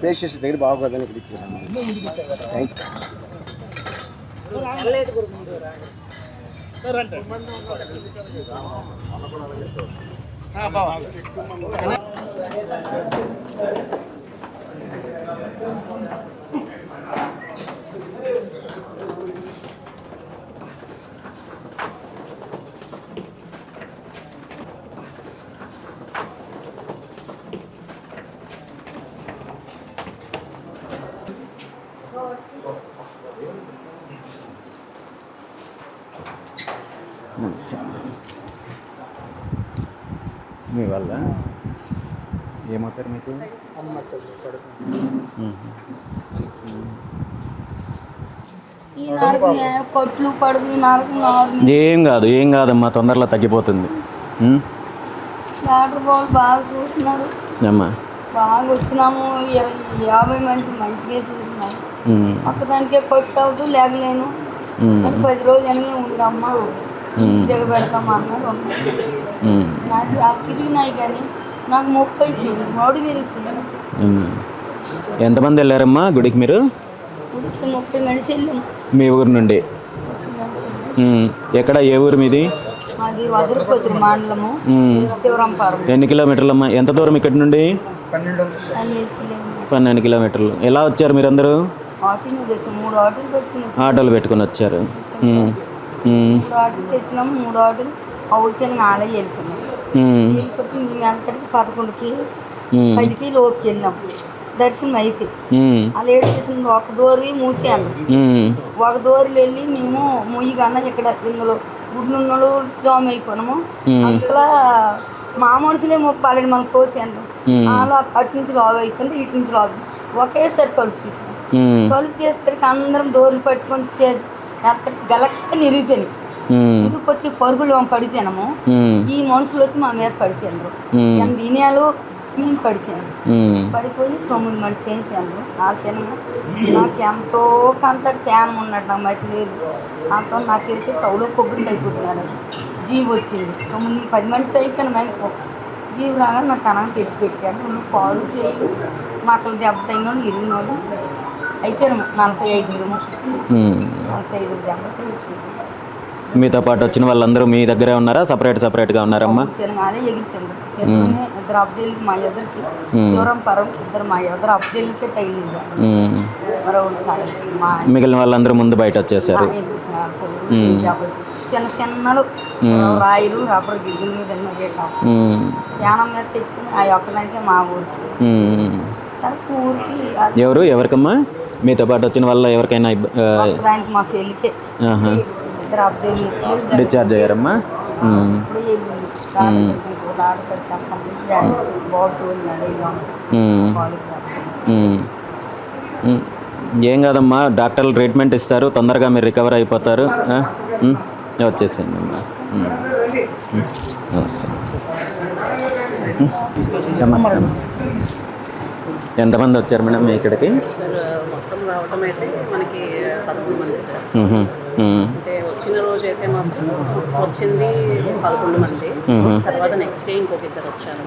Patients దగ్గర బాగోదని ఇక్కడ ఇచ్చేస్తాను థ్యాంక్స్ మీ వల్ల? ఏమవుతారు మీకు? కొట్లు పడుగు నారు ఏం కాదు ఏం కాదమ్మా తొందరలో తగ్గిపోతుంది? డాక్టర్ బాబు బాగా చూస్తున్నారు. అమ్మా. బాగా వచ్చినాము యాభై మనిషి మంచిగా. ఒక్కదానికే కొట్టు అవుతూ. మరి పది రోజులు అనగా అన్నారు ఉం. నాకు అవి తిరిగినాయి కానీ నాకు మొక్కు అయిపోయింది మోడు విరిగిపోయింది. ఎంతమంది వెళ్ళారమ్మా గుడికి మీరు? ఉడికి ముప్పై మనిషి వెళ్ళాము మీ ఊరు నుండి? వెళ్ళాం. ఎక్కడ ఏ ఊరు మీది? మాది వదిలిపోతురు మండలము. శివరంపారం ఎన్ని కిలోమీటర్లమ్మా? ఎంత దూరం ఇక్కడి నుండి? పన్నెండు. కిలోమీటర్లు. ఎలా వచ్చారు మీరందరూ? ఆటోలు పెట్టుకుని వచ్చాం. ఆటోలు పెట్టుకొని వచ్చారు. మూడు ఆటోలు తెచ్చినాము మూడు ఆటోలు అవుడికి ఆలయ వెళ్ళిపోయినాం. వెళ్ళిపోతే మేము అంతటికి పదకొండుకి. పదికి లోపుకి వెళ్ళినాం దర్శనం అయిపోయి. ఆ లేట్ చేసిన ఒక దోరి మూసాను. ఒక దోరిలు వెళ్ళి మేము ముయ్యగాన ఇక్కడ ఇందులో గుడ్లున్నోళ్ళు జామ్ అయిపోయినాము. అంతలా మా మనుషులే ముప్పాలని మనకు తోసాను. అలా అటు నుంచి లావ్ అయిపోయింది ఇటు నుంచి లావ్ ఒకేసారి తలుపు తీసినాం. తలుపు తీసేసరికి అందరం దోరులు పట్టుకొని చే- ఎంత గలక్క నిరిగిపోయినాయి. ఉం. తిరుపతి పరుగులు పడిపోయినాము. ఈ మనుషులు వచ్చి మా మీద పడిపోయినారు. ఎంత దినేలు మేము పడిపోయాను. ఉం. పడిపోయి తొమ్మిది మంది చేయిపోయాను వాళ్ళు తినగా నాకు ఎంతో కంత ప్యాన్ ఉన్నట్టు నాకు మతి లేదు. దాంతో నాకు వేసి తౌడు కొబ్బరికి అయిపోతున్నారు. జీవి వచ్చింది. తొమ్మిది పది మంది అయిపోయాను మైకు జీవి రాగా నాకు కనం తెచ్చిపెట్టాను నువ్వు పాలు చేయలు మక్కలు దెబ్బ తగిన వాళ్ళు ఇరిగిన వాళ్ళు అయిపోయాము నలభై ఐదుగురు. నలభై మీతో పాటు వచ్చిన వాళ్ళందరూ మీ దగ్గరే ఉన్నారా? సపరేట్ సపరేట్గా ఉన్నారమ్మా? ఎగిరిపోయింది. ఇద్దరిని ఇద్దరు అబ్జైలకి మా ఇద్దరికి శివరం పరంకి ఇద్దరు మా అబ్జైలకే తగిలింది మిగిలిన వాళ్ళందరూ ముందు బయట వచ్చేసారు. చిన్న చిన్నలు రాయిలు రబ్బర్ గిడ్డు మీద. యానం తెచ్చుకుని ఆ ఒక్కదానికే మా ఊరికి. ఊరికి ఎవరు? ఎవరికమ్మా? మీతో పాటు వచ్చిన వాళ్ళ ఎవరికైనా మా డిశ్చార్జ్ అయ్యారమ్మా. ఏం కాదమ్మా డాక్టర్లు ట్రీట్మెంట్ ఇస్తారు. తొందరగా మీరు రికవర్ అయిపోతారు. వచ్చేసేయండి అమ్మా. ఎంతమంది వచ్చారు మేడం ఇక్కడికి? సార్ మొత్తం రావటం అయితే మనకి పదకొండు మంది సార్. అంటే వచ్చిన రోజు అయితే మాత్రం వచ్చింది పదకొండు మంది. తర్వాత నెక్స్ట్ డే ఇంకొక ఇద్దరు వచ్చారు.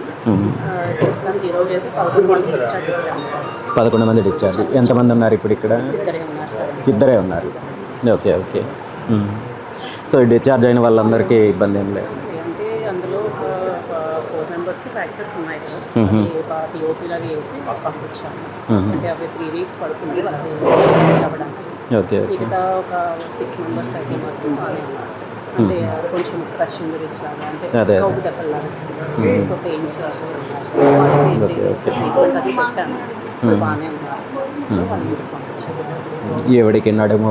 ప్రస్తుతానికి ఈ రోజు అయితే పదకొండు మంది డిశ్చార్జ్ వచ్చాము సార్. పదకొండు మంది డిశ్చార్జ్. ఎంతమంది ఉన్నారు ఇప్పుడు ఇక్కడ? ఇద్దరే ఉన్నారు సార్. ఇద్దరే ఉన్నారు. Okay okay. సో డిశ్చార్జ్ అయిన వాళ్ళందరికీ ఇబ్బంది ఏం లేదు అంటే అందులో ఒక ఫోర్ మెంబర్స్కి ఫ్రాక్చర్స్ ఉన్నాయి సార్. పిఓపీలు అవి వేసి పంపించాము. అంటే అవి త్రీ వీక్స్ పడుతుంది అవ్వడానికి. మిగతా ఒక సిక్స్ మెంబర్స్ అయితే మాత్రం బాగానే ఉన్నారు సార్. అంటే కొంచెం క్రష్ ఇంజరీస్ లాగా అంటే దెబ్బలాగా సార్. సో పెయిన్స్ వాళ్ళకి ట్రీట్మెంట్ అది పెట్టాను ఇప్పుడు బాగానే ఉన్నారు. ఎవడికి నడుము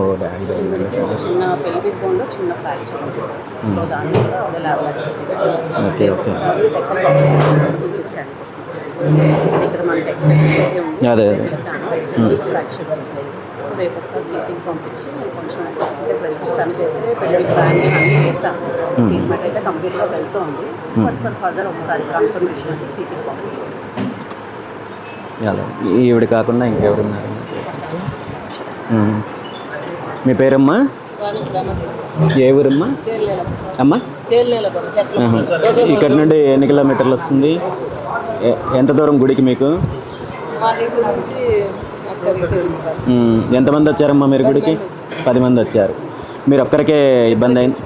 చిన్న పెల్విక్ బోన్లో చిన్న ఫ్రాక్చర్ ఉంది సార్ సో దాన్ని కూడా అదే lab okay, okay. CT scan కోసం ఇక్కడ మనకి ఉంది. అదే, ఫ్రాక్చర్ చూసాయి సో రేపు ఒకసారి సీటీకి పంపించి నేను కొంచెం అంటే ప్రస్తుతానికి అయితే పెళ్ళి ప్లాన్ అన్నీ వేసాను ట్రీట్మెంట్ అయితే కంప్లీట్గా వెళ్తుంది. బట్ ఫర్ ఫర్దర్ ఒకసారి కన్ఫర్మేషన్ అయితే సీటీకి పంపిస్తాను అలా ఈవిడ కాకుండా ఇంకెవరున్నారు. మీ పేరమ్మా? ఏ ఊరమ్మా? అమ్మా. ఇక్కడ నుండి ఎన్ని కిలోమీటర్లు వస్తుంది? ఎంత దూరం గుడికి మీకు? ఎంతమంది వచ్చారమ్మా మీరు గుడికి? పది మంది వచ్చారు. మీరు ఒక్కరికే ఇబ్బంది అయింది.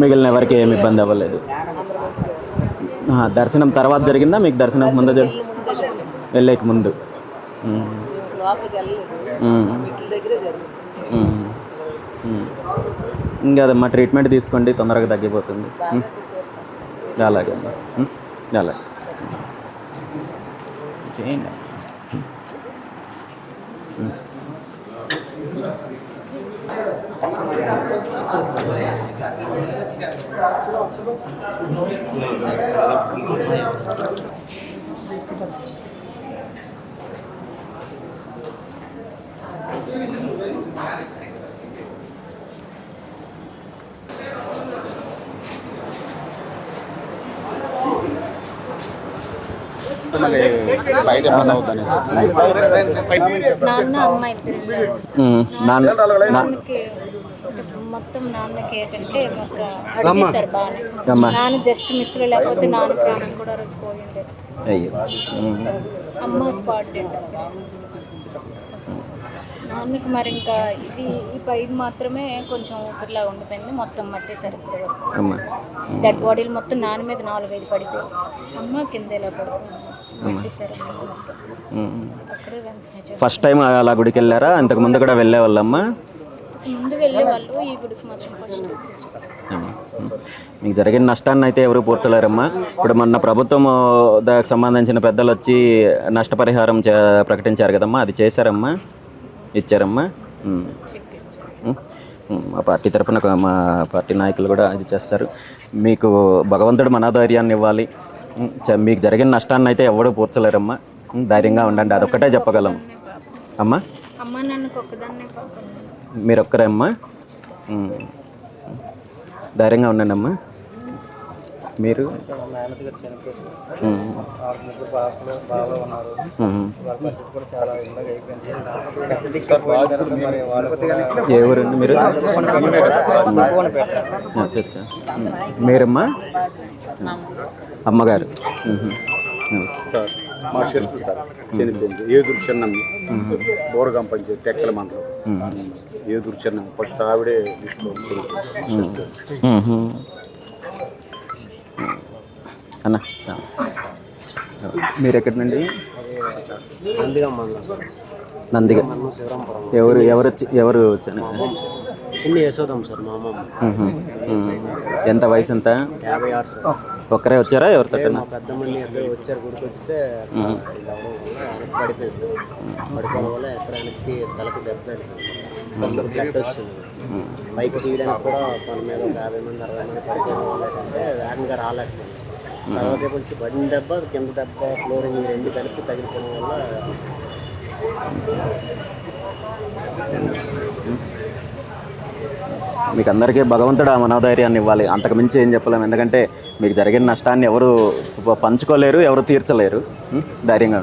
మిగిలిన ఎవరికి ఏమి ఇబ్బంది అవ్వలేదు. దర్శనం తర్వాత జరిగిందా? మీకు దర్శనం ముందు వెళ్ళేకి ముందు. ఇంకా అదమ్మా ట్రీట్మెంట్ తీసుకోండి తొందరగా తగ్గిపోతుంది. అలాగే అలాగే. చేయండి. మళ్ళీ బయట ఇబ్బంది అవుతుంది నాన్న అమ్మ ఇద్దరు ఉన్నారు. ఉమ్, నాన్న నా- నాన్నకి మొత్తం నాన్నకి ఏంటంటే ఒక అడిచేశారు బాగానే. నాన్న జస్ట్ మిస్ లేకపోతే నాన్న ప్రాణం కూడా రోజు పోయిండే. అయ్యో. అమ్మ స్పాట్ డెడ్ నాన్నకి మరి ఇంకా ఇది ఈ పైన మాత్రమే కొంచెం ఊపిరిలా ఉండిపోయింది. మొత్తం మట్టేశారు ఇక్కడ అమ్మా. డెడ్ బాడీలు మొత్తం నాన్న మీద నాలుగైదు పడిపోయి. అమ్మ కింద ఇలా పడిపోయింది మట్టేశారు అమ్మ మొత్తం. ఉమ్. అక్కడే వెంటనే చెప్పారు. ఫస్ట్ టైం అలా గుడికి వెళ్ళారా? ఇంతకు ముందు కూడా వెళ్ళే వాళ్ళమ్మా? ముందు వెళ్ళే వాళ్ళు ఈ గుడికి మాత్రం ఫస్ట్ మీకు జరిగిన నష్టాన్ని అయితే ఎవరు పూర్తలేరమ్మా ఇప్పుడు మొన్న ప్రభుత్వం దానికి సంబంధించిన పెద్దలు వచ్చి నష్టపరిహారం చే ప్రకటించారు కదమ్మా. అది చేశారమ్మా. ఇచ్చారమ్మా. మా పార్టీ తరపున మా పార్టీ నాయకులు కూడా ఇది చేస్తారు. మీకు భగవంతుడు మనోధైర్యాన్ని ఇవ్వాలి. మీకు జరిగిన నష్టాన్ని అయితే ఎవరు పూర్చలేరమ్మా. ధైర్యంగా ఉండండి. అదొక్కటే చెప్పగలం. అమ్మా. అమ్మ ఒక్కదాన్నే మీరు ఒక్కరే అమ్మా. ధైర్యంగా ఉండండి అమ్మా మీరు ఏ ఊరండి మీరు? అచ్చా. మీరమ్మా? అమ్మగారు. నమస్తే. సార్ మా షెఫ్ సార్ చనిపోయింది. ఏదురు చిన్నమ్మ బోరగాం పంచాయతీ టెక్కల మండలం. ఏదురు చిన్నమ్మ ఫస్ట్ ఆవిడే లిస్టులో చనిపోయింది. అన్న. మీరు ఎక్కడి నుండి? నందిగా ఎవరు ఎవరు వచ్చి- ఎవరు వచ్చాను చిన్న యశోదం సార్ మా అమ్మమ్మ. ఎంత వయసు ఎంత? యాభై ఆరు సార్. ఒక్కరే వచ్చారా? ఎవరితో మా పెద్ద మంది ఇద్దరు వచ్చారు గుడికి వస్తే ఇలా పడిపోయింది సార్. పడిపోవడం వల్ల ఎక్కడ వెనక్కి తలకు దెబ్బ. కొంచెం బ్లడ్ వస్తుంది. పైకి తీయడానికి కూడా తన మీద ఒక యాభై మంది అరవై మంది పడిపోవడం వల్ల ఏంటంటే వేగంగా రాలేకపోయింది తర్వాత కొంచెం బండి దెబ్బ కింద దెబ్బ ఫ్లోరింగ్ రెండు కలిపి తగిలిపోవడం వల్ల మీకు అందరికీ భగవంతుడు ఆ మనోధైర్యాన్ని ఇవ్వాలి. అంతకు మించి ఏం చెప్పలేము. ఎందుకంటే మీకు జరిగిన నష్టాన్ని ఎవరు పంచుకోలేరు ఎవరు తీర్చలేరు? ధైర్యంగా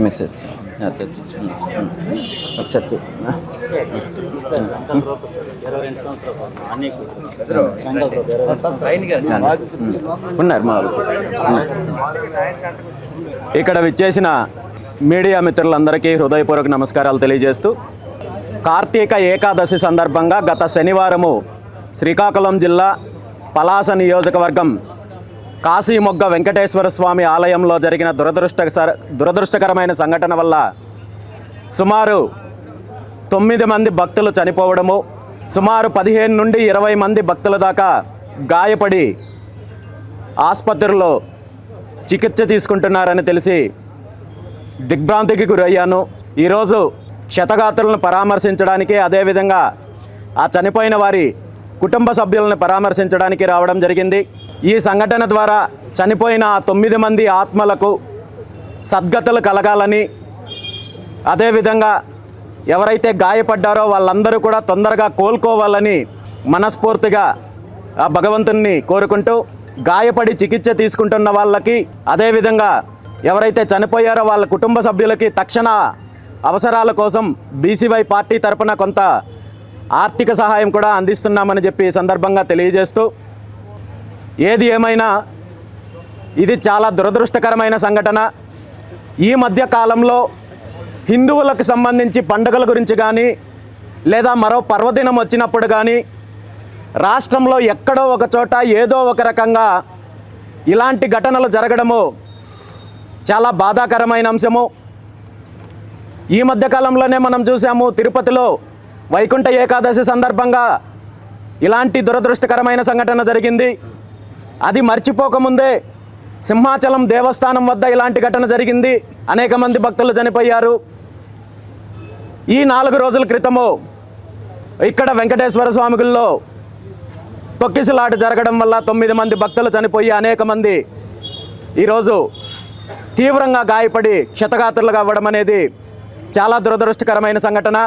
మెసేజ్. ఒకసారి. ఉన్నారు మా. ఇక్కడ విచ్చేసిన మీడియా మిత్రులందరికీ హృదయపూర్వక నమస్కారాలు తెలియజేస్తూ కార్తీక ఏకాదశి సందర్భంగా గత శనివారము శ్రీకాకుళం జిల్లా పలాస నియోజకవర్గం కాశీమొగ్గ వెంకటేశ్వర స్వామి ఆలయంలో జరిగిన దురదృష్ట దురదృష్టకరమైన సంఘటన వల్ల సుమారు తొమ్మిది మంది భక్తులు చనిపోవడము సుమారు పదిహేను నుండి ఇరవై మంది భక్తుల దాకా గాయపడి ఆసుపత్రిలో చికిత్స తీసుకుంటున్నారని తెలిసి దిగ్భ్రాంతికి గురయ్యాను. ఈరోజు క్షతగాత్రులను పరామర్శించడానికి అదేవిధంగా ఆ చనిపోయిన వారి కుటుంబ సభ్యులను పరామర్శించడానికి రావడం జరిగింది. ఈ సంఘటన ద్వారా చనిపోయిన ఆ తొమ్మిది మంది ఆత్మలకు సద్గతులు కలగాలని అదేవిధంగా ఎవరైతే గాయపడ్డారో వాళ్ళందరూ కూడా తొందరగా కోలుకోవాలని మనస్ఫూర్తిగా ఆ భగవంతుణ్ణి కోరుకుంటూ గాయపడి చికిత్స తీసుకుంటున్న వాళ్ళకి అదేవిధంగా ఎవరైతే చనిపోయారో వాళ్ళ కుటుంబ సభ్యులకి తక్షణ అవసరాల కోసం బీసీవై పార్టీ తరపున కొంత ఆర్థిక సహాయం కూడా అందిస్తున్నామని చెప్పి సందర్భంగా తెలియజేస్తూ ఏది ఏమైనా ఇది చాలా దురదృష్టకరమైన సంఘటన. ఈ మధ్య కాలంలో హిందువులకు సంబంధించి పండుగల గురించి కానీ లేదా మరో పర్వదినం వచ్చినప్పుడు కానీ రాష్ట్రంలో ఎక్కడో ఒక చోట ఏదో ఒక రకంగా ఇలాంటి ఘటనలు జరగడము చాలా బాధాకరమైన అంశము. ఈ మధ్య కాలంలోనే మనం చూసాము తిరుపతిలో వైకుంఠ ఏకాదశి సందర్భంగా ఇలాంటి దురదృష్టకరమైన సంఘటన జరిగింది. అది మర్చిపోకముందే సింహాచలం దేవస్థానం వద్ద ఇలాంటి ఘటన జరిగింది. అనేక మంది భక్తులు చనిపోయారు. ఈ నాలుగు రోజుల క్రితము ఇక్కడ వెంకటేశ్వర స్వామి తొక్కిసలాట జరగడం వల్ల తొమ్మిది మంది భక్తులు చనిపోయి అనేక మంది ఈరోజు తీవ్రంగా గాయపడి క్షతగాత్రులుగా అవ్వడం అనేది చాలా దురదృష్టకరమైన సంఘటన.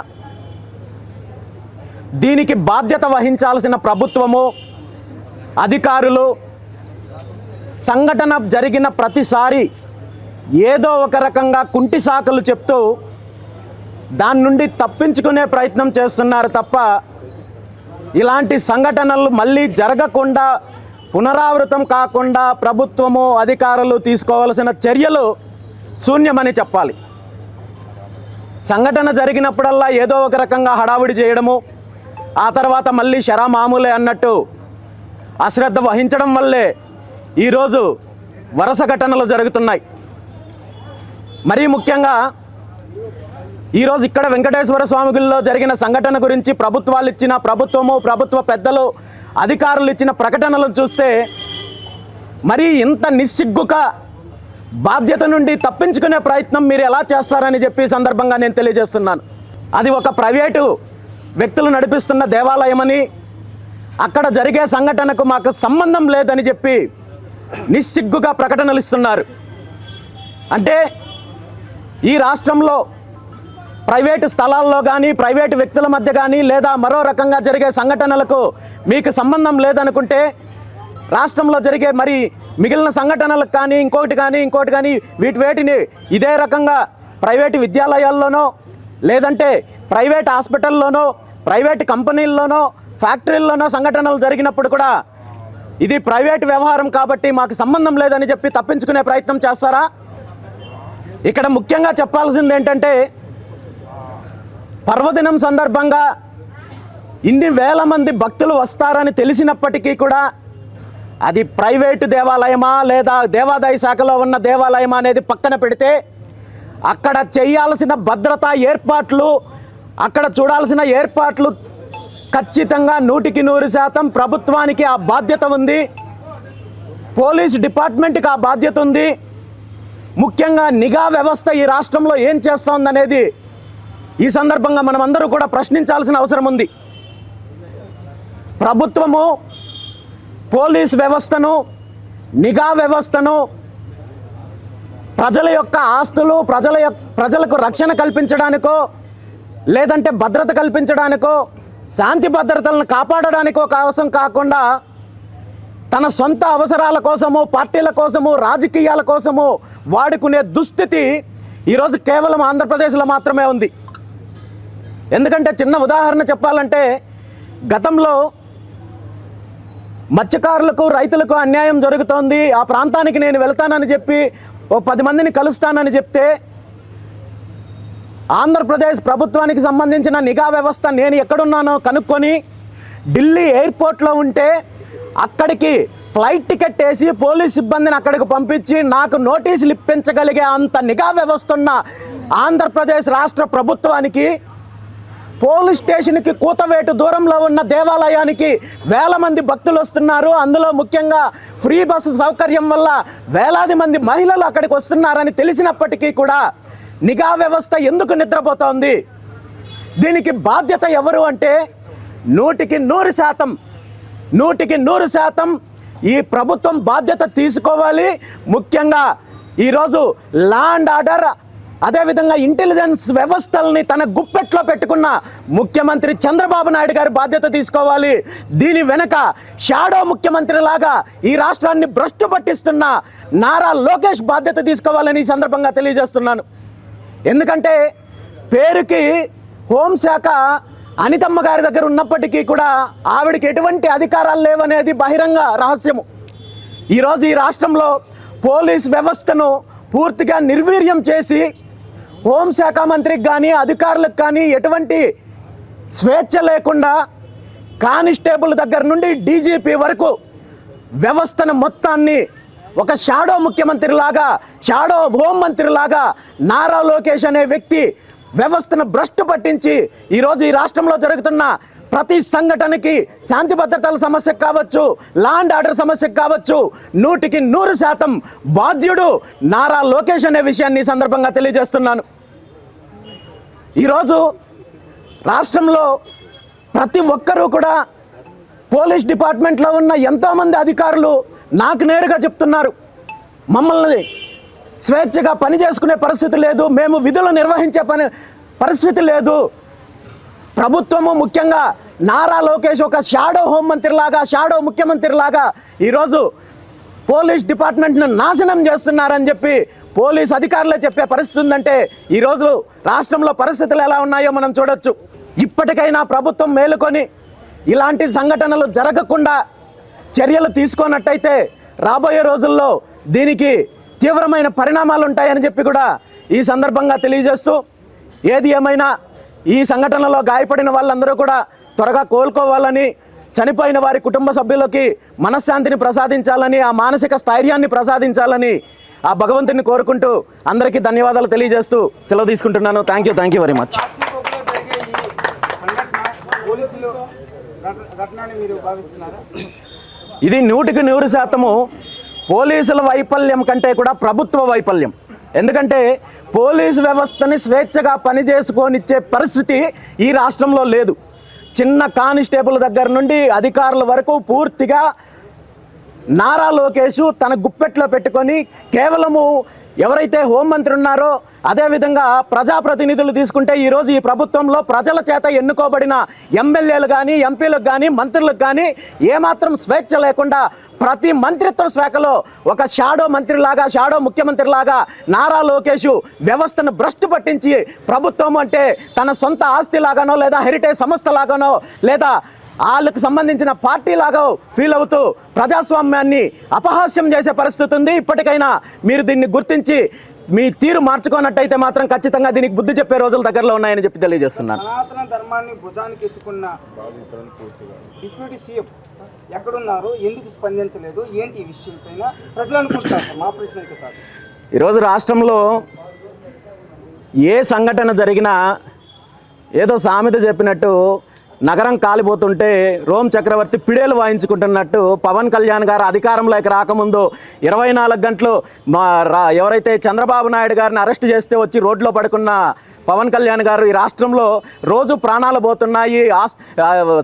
దీనికి బాధ్యత వహించాల్సిన ప్రభుత్వము అధికారులు సంఘటన జరిగిన ప్రతిసారి ఏదో ఒక రకంగా కుంటి సాకులు చెప్తూ దాని నుండి తప్పించుకునే ప్రయత్నం చేస్తున్నారు తప్ప ఇలాంటి సంఘటనలు మళ్ళీ జరగకుండా పునరావృతం కాకుండా ప్రభుత్వము అధికారులు తీసుకోవాల్సిన చర్యలు శూన్యమని చెప్పాలి. సంఘటన జరిగినప్పుడల్లా ఏదో ఒక రకంగా హడావుడి చేయడము ఆ తర్వాత మళ్ళీ శరా మామూలే అన్నట్టు అశ్రద్ధ వహించడం వల్లే ఈరోజు వరుస ఘటనలు జరుగుతున్నాయి. మరీ ముఖ్యంగా ఈరోజు ఇక్కడ వెంకటేశ్వర స్వామి గుడిలో జరిగిన సంఘటన గురించి ప్రభుత్వాలు ఇచ్చిన ప్రభుత్వము ప్రభుత్వ పెద్దలు అధికారులు ఇచ్చిన ప్రకటనలు చూస్తే మరీ ఇంత నిస్సిగ్గుగా బాధ్యత నుండి తప్పించుకునే ప్రయత్నం మీరు ఎలా చేస్తారని చెప్పి సందర్భంగా నేను తెలియజేస్తున్నాను. అది ఒక ప్రైవేటు వ్యక్తులు నడిపిస్తున్న దేవాలయమని అక్కడ జరిగే సంఘటనకు మాకు సంబంధం లేదని చెప్పి నిస్సిగ్గుగా ప్రకటనలు ఇస్తున్నారు. అంటే ఈ రాష్ట్రంలో ప్రైవేటు స్థలాల్లో కానీ ప్రైవేటు వ్యక్తుల మధ్య కానీ లేదా మరో రకంగా జరిగే సంఘటనలకు మీకు సంబంధం లేదనుకుంటే రాష్ట్రంలో జరిగే మరి మిగిలిన సంఘటనలకు కానీ ఇంకోటి కానీ ఇంకోటి కానీ వీటి వేటిని ఇదే రకంగా ప్రైవేటు విద్యాలయాల్లోనో లేదంటే ప్రైవేట్ హాస్పిటల్లోనో ప్రైవేట్ కంపెనీల్లోనో ఫ్యాక్టరీల్లోనో సంఘటనలు జరిగినప్పుడు కూడా ఇది ప్రైవేట్ వ్యవహారం కాబట్టి మాకు సంబంధం లేదని చెప్పి తప్పించుకునే ప్రయత్నం చేస్తారా? ఇక్కడ ముఖ్యంగా చెప్పాల్సింది ఏంటంటే పర్వదినం సందర్భంగా ఇన్ని వేల మంది భక్తులు వస్తారని తెలిసినప్పటికీ కూడా అది ప్రైవేటు దేవాలయమా లేదా దేవాదాయ శాఖలో ఉన్న దేవాలయమా అనేది పక్కన పెడితే అక్కడ చేయాల్సిన భద్రతా ఏర్పాట్లు అక్కడ చూడాల్సిన ఏర్పాట్లు ఖచ్చితంగా నూటికి నూరు శాతం ప్రభుత్వానికి ఆ బాధ్యత ఉంది. పోలీస్ డిపార్ట్మెంట్కి ఆ బాధ్యత ఉంది. ముఖ్యంగా నిఘా వ్యవస్థ ఈ రాష్ట్రంలో ఏం చేస్తోందనేది ఈ సందర్భంగా మనం అందరూ కూడా ప్రశ్నించాల్సిన అవసరం ఉంది. ప్రభుత్వము పోలీస్ వ్యవస్థను నిఘా వ్యవస్థను ప్రజల యొక్క ఆస్తులు ప్రజల యొక్క ప్రజలకు రక్షణ కల్పించడానికో లేదంటే భద్రత కల్పించడానికో శాంతి భద్రతలను కాపాడడానికో కోసం కాకుండా తన సొంత అవసరాల కోసము పార్టీల కోసము రాజకీయాల కోసము వాడుకునే దుస్థితి ఈరోజు కేవలం ఆంధ్రప్రదేశ్లో మాత్రమే ఉంది. ఎందుకంటే చిన్న ఉదాహరణ చెప్పాలంటే గతంలో మత్స్యకారులకు రైతులకు అన్యాయం జరుగుతోంది. ఆ ప్రాంతానికి నేను వెళ్తానని చెప్పి ఓ పది మందిని కలుస్తానని చెప్తే ఆంధ్రప్రదేశ్ ప్రభుత్వానికి సంబంధించిన నిఘా వ్యవస్థ నేను ఎక్కడున్నానో కనుక్కొని ఢిల్లీ ఎయిర్పోర్ట్లో ఉంటే అక్కడికి ఫ్లైట్ టికెట్ వేసి పోలీస్ సిబ్బందిని అక్కడికి పంపించి నాకు నోటీసులు ఇప్పించగలిగే అంత నిఘా వ్యవస్థ ఉన్న ఆంధ్రప్రదేశ్ రాష్ట్ర ప్రభుత్వానికి పోలీస్ స్టేషన్కి కూతవేటు దూరంలో ఉన్న దేవాలయానికి వేల మంది భక్తులు వస్తున్నారు. అందులో ముఖ్యంగా ఫ్రీ బస్సు సౌకర్యం వల్ల వేలాది మంది మహిళలు అక్కడికి వస్తున్నారని తెలిసినప్పటికీ కూడా నిఘా వ్యవస్థ ఎందుకు నిద్రపోతోంది? దీనికి బాధ్యత ఎవరు అంటే నూటికి నూరు శాతం నూటికి నూరు శాతం ఈ ప్రభుత్వం బాధ్యత తీసుకోవాలి. ముఖ్యంగా ఈరోజు ల్యాండ్ ఆర్డర్ అదేవిధంగా ఇంటెలిజెన్స్ వ్యవస్థల్ని తన గుప్పెట్లో పెట్టుకున్న ముఖ్యమంత్రి చంద్రబాబు నాయుడు గారి బాధ్యత తీసుకోవాలి. దీని వెనక షాడో ముఖ్యమంత్రి లాగా ఈ రాష్ట్రాన్ని భ్రష్టు పట్టిస్తున్న నారా లోకేష్ బాధ్యత తీసుకోవాలని ఈ సందర్భంగా తెలియజేస్తున్నాను. ఎందుకంటే పేరుకి హోంశాఖ అనితమ్మ గారి దగ్గర ఉన్నప్పటికీ కూడా ఆవిడకి ఎటువంటి అధికారాలు లేవనేది బహిరంగ రహస్యము. ఈరోజు ఈ రాష్ట్రంలో పోలీస్ వ్యవస్థను పూర్తిగా నిర్వీర్యం చేసి హోంశాఖ మంత్రికి కానీ అధికారులకు కానీ ఎటువంటి స్వేచ్ఛ లేకుండా కానిస్టేబుల్ దగ్గర నుండి డీజీపీ వరకు వ్యవస్థను మొత్తాన్ని ఒక షాడో ముఖ్యమంత్రి లాగా షాడో హోం మంత్రి లాగా నారా లోకేష్ అనే వ్యక్తి వ్యవస్థను భ్రష్టు పట్టించి ఈరోజు ఈ రాష్ట్రంలో జరుగుతున్న ప్రతి సంఘటనకి శాంతి భద్రతల సమస్యకు కావచ్చు లాండ్ ఆర్డర్ సమస్యకు కావచ్చు నూటికి నూరు శాతం బాధ్యుడు నారా లోకేష్ అనే విషయాన్ని సందర్భంగా తెలియజేస్తున్నాను. ఈరోజు రాష్ట్రంలో ప్రతి ఒక్కరూ కూడా పోలీస్ డిపార్ట్మెంట్లో ఉన్న ఎంతోమంది అధికారులు నాకు నేరుగా చెప్తున్నారు. మమ్మల్ని స్వేచ్ఛగా పని చేసుకునే పరిస్థితి లేదు మేము విధులు నిర్వహించే పని పరిస్థితి లేదు ప్రభుత్వము ముఖ్యంగా నారా లోకేష్ ఒక షాడో హోంమంత్రి మంత్రిలాగా షాడో ముఖ్యమంత్రి లాగా ఈరోజు పోలీస్ డిపార్ట్మెంట్ను నాశనం చేస్తున్నారని చెప్పి పోలీస్ అధికారులే చెప్పే పరిస్థితి ఉందంటే ఈరోజు రాష్ట్రంలో పరిస్థితులు ఎలా ఉన్నాయో మనం చూడొచ్చు. ఇప్పటికైనా ప్రభుత్వం మేలుకొని ఇలాంటి సంఘటనలు జరగకుండా చర్యలు తీసుకున్నట్టయితే రాబోయే రోజుల్లో దీనికి తీవ్రమైన పరిణామాలు ఉంటాయని చెప్పి కూడా ఈ సందర్భంగా తెలియజేస్తూ ఏది ఏమైనా ఈ సంఘటనలో గాయపడిన వాళ్ళందరూ కూడా త్వరగా కోలుకోవాలని చనిపోయిన వారి కుటుంబ సభ్యులకి మనశ్శాంతిని ప్రసాదించాలని ఆ మానసిక స్థైర్యాన్ని ప్రసాదించాలని ఆ భగవంతుని కోరుకుంటూ అందరికీ ధన్యవాదాలు తెలియజేస్తూ సెలవు తీసుకుంటున్నాను. Thank you thank you very much ఇది నూటికి నూరు శాతము పోలీసుల వైఫల్యం కంటే కూడా ప్రభుత్వ వైఫల్యం. ఎందుకంటే పోలీస్ వ్యవస్థని స్వేచ్ఛగా పనిచేసుకొనిచ్చే పరిస్థితి ఈ రాష్ట్రంలో లేదు. చిన్న కానిస్టేబుల్ దగ్గర నుండి అధికారుల వరకు పూర్తిగా నారా లోకేష్ తన గుప్పెట్లో పెట్టుకొని కేవలము ఎవరైతే హోంమంత్రి ఉన్నారో అదేవిధంగా ప్రజాప్రతినిధులు తీసుకుంటే ఈరోజు ఈ ప్రభుత్వంలో ప్రజల చేత ఎన్నుకోబడిన ఎమ్మెల్యేలు కానీ ఎంపీలకు కానీ మంత్రులకు కానీ ఏమాత్రం స్వేచ్ఛ లేకుండా ప్రతి మంత్రిత్వ శాఖలో ఒక షాడో మంత్రిలాగా షాడో ముఖ్యమంత్రిలాగా నారా లోకేష్ వ్యవస్థను భ్రష్టు పట్టించి ప్రభుత్వం అంటే తన సొంత ఆస్తిలాగానో లేదా హెరిటేజ్ సంస్థలాగానో లేదా వాళ్ళకు సంబంధించిన పార్టీ లాగా ఫీల్ అవుతూ ప్రజాస్వామ్యాన్ని అపహాస్యం చేసే పరిస్థితి ఉంది. ఇప్పటికైనా మీరు దీన్ని గుర్తించి మీ తీరు మార్చుకోనట్టయితే మాత్రం ఖచ్చితంగా దీనికి బుద్ధి చెప్పే రోజులు దగ్గరలో ఉన్నాయని చెప్పి తెలియజేస్తున్నాను. సనాతన ధర్మాన్ని భుజానికి ఎత్తుకున్న డిప్యూటీ సీఎం ఎక్కడున్నారు? ఎందుకు స్పందించలేదు? ఏంటి ఈ విషయం పైన ప్రజలు అనుకుంటున్నారు? సార్, మా ప్రశ్న అయితే కాదు. ఈరోజు రాష్ట్రంలో ఏ సంఘటన జరిగినా ఏదో సామెత చెప్పినట్టు నగరం కాలిపోతుంటే రోమ్ చక్రవర్తి పిడేలు వాయించుకుంటున్నట్టు పవన్ కళ్యాణ్ గారు అధికారంలోకి రాకముందు ఇరవై నాలుగు గంటలు మా రా ఎవరైతే చంద్రబాబు నాయుడు గారిని అరెస్ట్ చేస్తే వచ్చి రోడ్లో పడుకున్న పవన్ కళ్యాణ్ గారు ఈ రాష్ట్రంలో రోజు ప్రాణాలు పోతున్నాయి ఆస్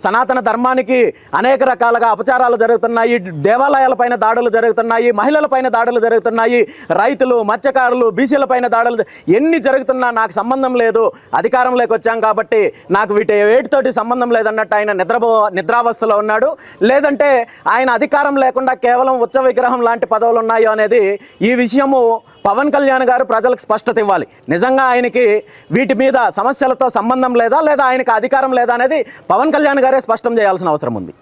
సనాతన ధర్మానికి అనేక రకాలుగా అపచారాలు జరుగుతున్నాయి దేవాలయాలపైన దాడులు జరుగుతున్నాయి మహిళలపైన దాడులు జరుగుతున్నాయి రైతులు మత్స్యకారులు బీసీలపైన దాడులు ఎన్ని జరుగుతున్నా నాకు సంబంధం లేదు అధికారంలోకి వచ్చాం కాబట్టి నాకు వీటి వేటితోటి సంబంధం లేదన్నట్టు ఆయన నిద్రపో నిద్రావస్థలో ఉన్నాడు. లేదంటే ఆయన అధికారం లేకుండా కేవలం ఉచ్చ విగ్రహం లాంటి పదవులు ఉన్నాయో అనేది ఈ విషయము పవన్ కళ్యాణ్ గారు ప్రజలకు స్పష్టత ఇవ్వాలి. నిజంగా ఆయనకి వీటి మీద సమస్యలతో సంబంధం లేదా లేదా ఆయనకి అధికారం లేదా అనేది పవన్ కళ్యాణ్ గారే స్పష్టం చేయాల్సిన అవసరం ఉంది.